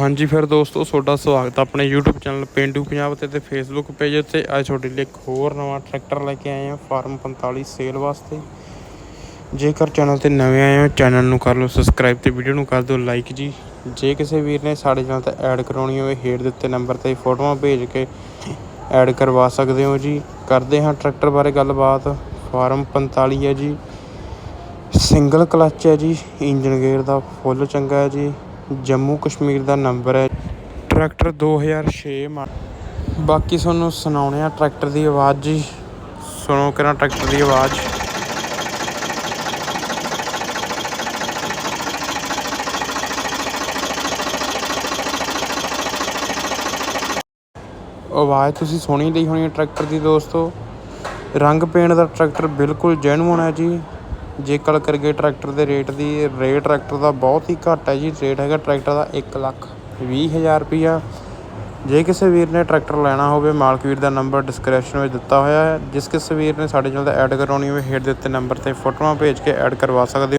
ਹਾਂਜੀ ਫਿਰ ਦੋਸਤੋ, ਤੁਹਾਡਾ ਸਵਾਗਤ ਹੈ ਆਪਣੇ YouTube ਚੈਨਲ ਪਿੰਡੂ ਪੰਜਾਬ ਤੇ ਤੇ Facebook ਪੇਜ ਉੱਤੇ। ਅੱਜ ਤੁਹਾਡੇ ਲਈ ਇੱਕ ਹੋਰ ਨਵਾਂ ਟਰੈਕਟਰ ਲੈ ਕੇ ਆਏ ਹਾਂ ਫਾਰਮ 45 ਸੇਲ ਵਾਸਤੇ। ਜੇਕਰ ਚੈਨਲ ਤੇ ਨਵੇਂ ਆਏ ਹੋ ਚੈਨਲ ਨੂੰ ਕਰ ਲਓ ਸਬਸਕ੍ਰਾਈਬ ਤੇ ਵੀਡੀਓ ਨੂੰ ਕਰ ਦਿਓ ਲਾਈਕ ਜੀ। ਜੇ ਕਿਸੇ ਵੀਰ ਨੇ ਸਾਡੇ ਚੈਨਲ ਤੇ ਐਡ ਕਰਾਉਣੀ ਹੋਵੇ, ਹੇਠ ਦਿੱਤੇ ਨੰਬਰ ਤੇ ਫੋਟੋਆਂ ਭੇਜ ਕੇ ਐਡ ਕਰਵਾ ਸਕਦੇ ਹੋ ਜੀ। ਕਰਦੇ ਹਾਂ ਟਰੈਕਟਰ ਬਾਰੇ ਗੱਲਬਾਤ। ਫਾਰਮ 45 ਹੈ ਜੀ। ਸਿੰਗਲ ਕਲੱਚ ਹੈ ਜੀ। ਇੰਜਨ ਗੇਅਰ ਦਾ ਫੁੱਲ ਚੰਗਾ ਹੈ ਜੀ। ਜੰਮੂ ਕਸ਼ਮੀਰ ਦਾ ਨੰਬਰ ਹੈ। ਟਰੈਕਟਰ 2006 ਮਾਡਲ ਬਾਕੀ ਤੁਹਾਨੂੰ ਸੁਣਾਉਣੇ ਆ ਟਰੈਕਟਰ ਦੀ ਆਵਾਜ਼ ਜੀ। ਸੁਣੋ ਕਿਰਾਂ ਟਰੈਕਟਰ ਦੀ ਆਵਾਜ਼। ਆਵਾਜ਼ ਤੁਸੀਂ ਸੁਣੀ ਲਈ ਹੋਣੀ ਟਰੈਕਟਰ ਦੀ ਦੋਸਤੋ। ਰੰਗ ਪੇਂਟ ਦਾ ਟਰੈਕਟਰ ਬਿਲਕੁਲ ਜੈਨੂਅਨ ਹੈ ਜੀ। ਜੇ ਗੱਲ ਕਰੀਏ ਟਰੈਕਟਰ ਦੇ ਰੇਟ ਦੀ ਰੇਟ ਟਰੈਕਟਰ ਦਾ ਬਹੁਤ ਹੀ ਘੱਟ ਹੈ ਜੀ। ਰੇਟ ਹੈਗਾ ਟਰੈਕਟਰ ਦਾ 1 ਲੱਖ 20 ਹਜ਼ਾਰ ਰੁਪਈਆ। ਜੇ ਕਿਸੇ ਵੀਰ ਨੇ ਟਰੈਕਟਰ ਲੈਣਾ ਹੋਵੇ, ਮਾਲਕ ਵੀਰ ਦਾ ਨੰਬਰ ਡਿਸਕ੍ਰਿਪਸ਼ਨ ਵਿੱਚ ਦਿੱਤਾ ਹੋਇਆ ਹੈ। ਜਿਸ ਕਿਸੇ ਵੀਰ ਨੇ ਸਾਡੇ ਚੈਨਲ ਤੇ ਐਡ ਕਰਾਉਣੀ ਹੋਵੇ, ਹੇਠ ਦਿੱਤੇ ਨੰਬਰ ਤੇ ਫੋਟੋਆਂ ਭੇਜ ਕੇ ਐਡ ਕਰਵਾ ਸਕਦੇ ਹੋ।